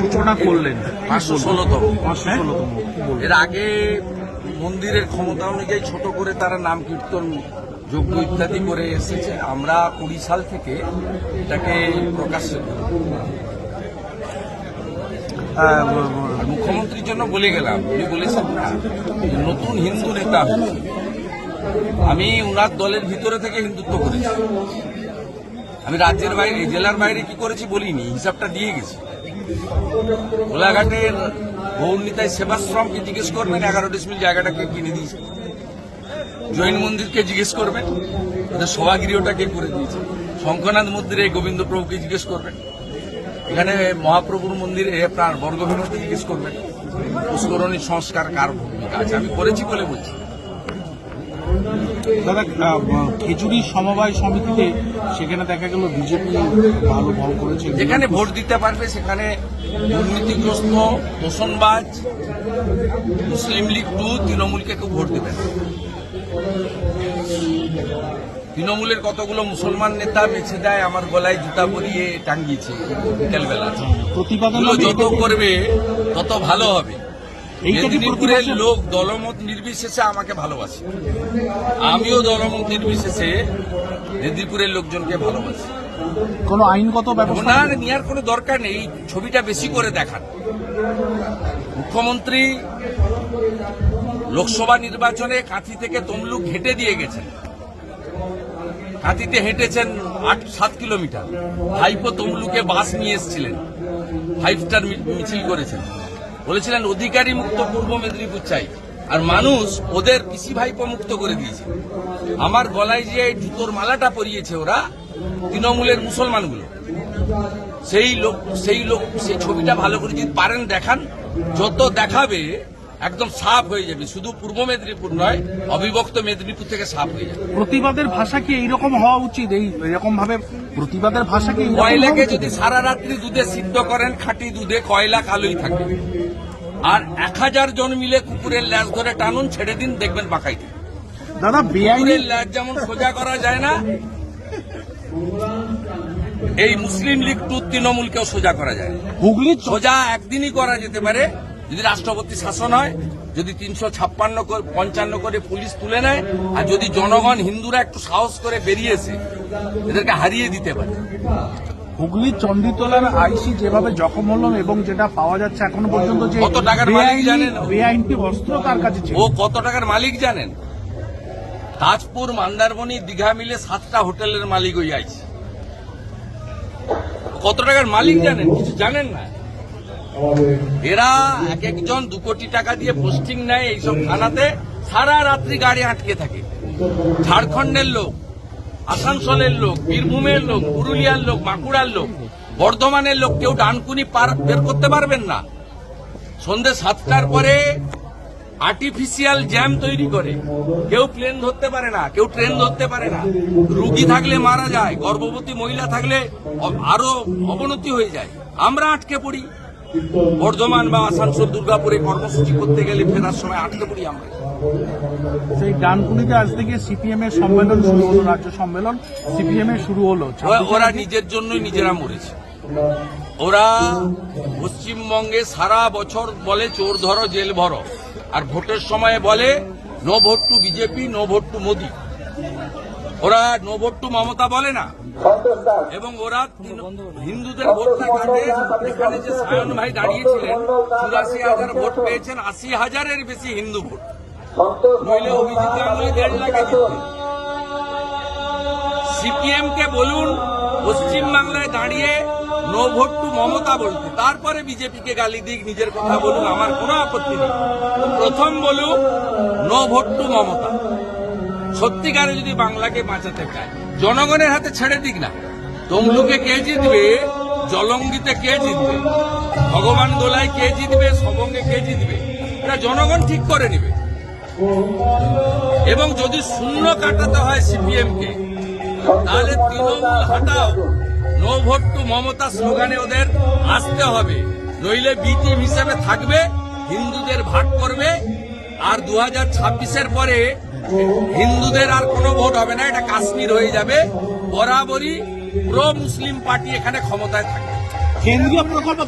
সূচনা করলেন। পাঁচশো ষোলোতম। পাঁচশো ষোলোতম এর আগে মন্দিরের ক্ষমতা অনুযায়ী ছোট করে তারা নাম কীর্তন যজ্ঞ ইত্যাদি করে এসেছে। আমরা কুড়ি সাল থেকে এটাকে প্রকাশ্যে আর মুখ্যমন্ত্রীর জন্য বলে গেলাম। উনি বলেছেন না নতুন হিন্দু নেতা আমি উনার দলের ভিতরে থেকে হিন্দুত্ব করেছি। আমি রাজ্যের বাইরে, জেলার বাইরে কি করেছি বলিনি, হিসাবটা দিয়ে গেছি। গোলাঘাটের গৌরনীতায় সেবাশ্রমকে জিজ্ঞেস করবেন, এগারো ডিসমিল জায়গাটাকে কিনে দিয়েছে। জৈন মন্দিরকে জিজ্ঞেস করবেন ওদের সভাগৃহটাকে করে দিয়েছে। শঙ্করনাথ মন্দিরে গোবিন্দ প্রভুকে জিজ্ঞেস করবেন। এখানে মহাপ্রভুর মন্দিরে আপনার বর্গভীমকে জিজ্ঞেস করবেন। পুষ্করণী সংস্কার কার ভূমিকা আছে? আমি করেছি বলে বলছি। দাদা খেজুরি সমবায় সমিতিতে সেখানে দেখা গেল বিজেপি ভালো ফল করেছে। যেখানে ভোট দিতে পারবে সেখানে দুর্নীতিগ্রস্ত দোষণবাজ মুসলিম লীগ টু তৃণমূলকে কেউ ভোট দেবে তৃণমূলের কতগুলো মুসলমান নেতা বেছে দেয় আমার গলায় জুতা পরিয়ে টাঙ্গিয়েছে বিকেলবেলা। প্রতিবাদে যত করবে তত ভালো হবে। মেদিনীপুরের লোক দলমত নির্বিশেষে আমাকে ভালোবাসে। আমিও দলমত নির্বিশেষে মেদিনীপুরের লোকজনকে ভালোবাসি। কোনো আইনগত ব্যবস্থা নেওয়ার কোনো দরকার নেই ছবিটা বেশি করে দেখান। মুখ্যমন্ত্রী লোকসভা নির্বাচনে কাঁথি থেকে তমলুক হেঁটে দিয়ে গেছেন। কাঁথিতে হেঁটেছেন আট সাত কিলোমিটার। ভাইপো তমলুকে বাস নিয়ে এসেছিলেন। ফাইভ স্টার মিছিল করেছেন। বলেছিলেন, অধিকারী মুক্ত পূর্ব মেদিনীপুর চাই। আর মানুষ ওদের পিসি ভাইপো মুক্ত করে দিয়েছে। আমার গলায় যে জুতোর মালাটা পরিয়েছে ওরা, তৃণমূলের মুসলমানগুলো। সেই লোক সেই লোক, সেই ছবিটা ভালো করে যদি পারেন, দেখান। যত দেখাবে একদম সাফ হয়ে যাবে। শুধু পূর্ব মেদিনীপুর নয় অবিভক্ত মেদিনীপুর থেকে সাফ হয়ে যাবে। প্রতিবাদের ভাষা কি এইরকম হওয়া উচিত? এই এরকম ভাবে প্রতিবাদের ভাষা কি কয়লাকে যদি সারা রাত্রি দুধে সিদ্ধ করেন খাঁটি দুধে কয়লা কালোই থাকে আর এক হাজার জন মিলে কুকুরের ল্যাজ ধরে টানুন ছেড়ে দিন দেখবেন বাঁকাইতে দাদা বেআইনি কুকুরের ল্যাজ যেমন সোজা করা যায় না এই মুসলিম লীগ টু তৃণমূলকেও সোজা করা যায়। চ- সোজা একদিনই করা যেতে পারে। যদি রাষ্ট্রপতি শাসন হয় যদি তিনশো ছাপ্পান্ন পঞ্চান্ন করে পুলিশ তুলে নেয় আর যদি জনগণ হিন্দুরা একটু সাহস করে বেরিয়েছে এদেরকে হারিয়ে দিতে পারে। হুগলির চণ্ডীতলার আইসি যেভাবে জখম হলো এবং যেটা পাওয়া যাচ্ছে এখনও পর্যন্ত যে কত টাকার মালিক জানেন? বেআইনি অস্ত্র তার কাছে ও কত টাকার মালিক জানেন? তাজপুর মন্দারমণি দীঘা মিলে সাতটা হোটেলের মালিক ওই যাইছে কত টাকার মালিক জানেন? কিছু জানেন না? এরা এক একজন দু কোটি টাকা দিয়ে পোস্টিং নেয় এইসব থানাতে, সারা রাত্রি গাড়ি আটকে থাকে। ঝাড়খণ্ডের লোক, আসানসোলের লোক, বীরভূমের লোক, পুরুলিয়ার লোক, বাঁকুড়ার লোক, বর্ধমানের লোক, কেউ ডানকুনি বের করতে পারবেন না। সন্ধ্যে সাতটার পরে আর্টিফিশিয়াল জ্যাম তৈরি করে। কেউ প্লেন ধরতে পারে না, কেউ ট্রেন ধরতে পারে না। রুগী থাকলে মারা যায়, গর্ভবতী মহিলা থাকলে আরও অবনতি হয়ে যায়। আমরা আটকে পড়ি। বর্ধমান বা আসানসোল দুর্গাপুরে কর্মসূচি করতে গেলে ফেরার সময় আটকে পড়ি আমরা। সেই ডানকুনিতে আজ থেকে সিপিএম এর সম্মেলন শুরু হলো রাজ্য সম্মেলন। সিপিএম এর শুরু হলো ওরা নিজের জন্যই নিজেরা মরেছে। ওরা পশ্চিমবঙ্গে সারা বছর বলে চোর ধরো জেল ভরো। আর ভোটের সময় বলে no vote to BJP no vote to Modi. ওরা নো ভোট টু মমতা বলে না। এবং ওরা হিন্দুদের ভোটটা কাটে, এখানে যে সায়ন ভাই দাঁড়িয়েছিলেন, চুরাশি হাজার ভোট পেয়েছেন, আশি হাজারের বেশি হিন্দু ভোট। নইলে অভিজিৎ গাঙ্গুলি দেড় লাখে সিপিএম কে বলুন, পশ্চিমবাংলায় দাঁড়িয়ে নো ভোট টু মমতা বলতে। তারপরে বিজেপি কে গালি দিক, নিজের কথা বলুন, আমার কোনো আপত্তি নেই। প্রথম বলুন নো ভোট টু মমতা। সত্যিকারে যদি বাংলাকে বাঁচাতে চায়, জনগণের হাতে ছেড়ে দিক না। তমলুকে কে জিতবে? জলঙ্গিতে কে জিতবে? ভগবান গোলায় কে জিতবে? সবঙ্গে কে জিতবে? এটা জনগণ ঠিক করে নেবে। এবং যদি শূন্য কাটাতে হয় সিপিএম কে তাহলে তৃণমূল হাটাও। নো ভোট টু মমতা স্লোগানে ওদের আসতে হবে। নইলে বি টিম হিসেবে থাকবে, হিন্দুদের ভাগ করবে। আর দু হাজার ছাব্বিশের পরে হিন্দুদের আর কোনো ভোট হবে না, এটা কাশ্মীর হয়ে যাবে। বরাবরই প্রো মুসলিম পার্টি এখানে ক্ষমতায় থাকবে। কেন্দ্রীয় প্রকল্প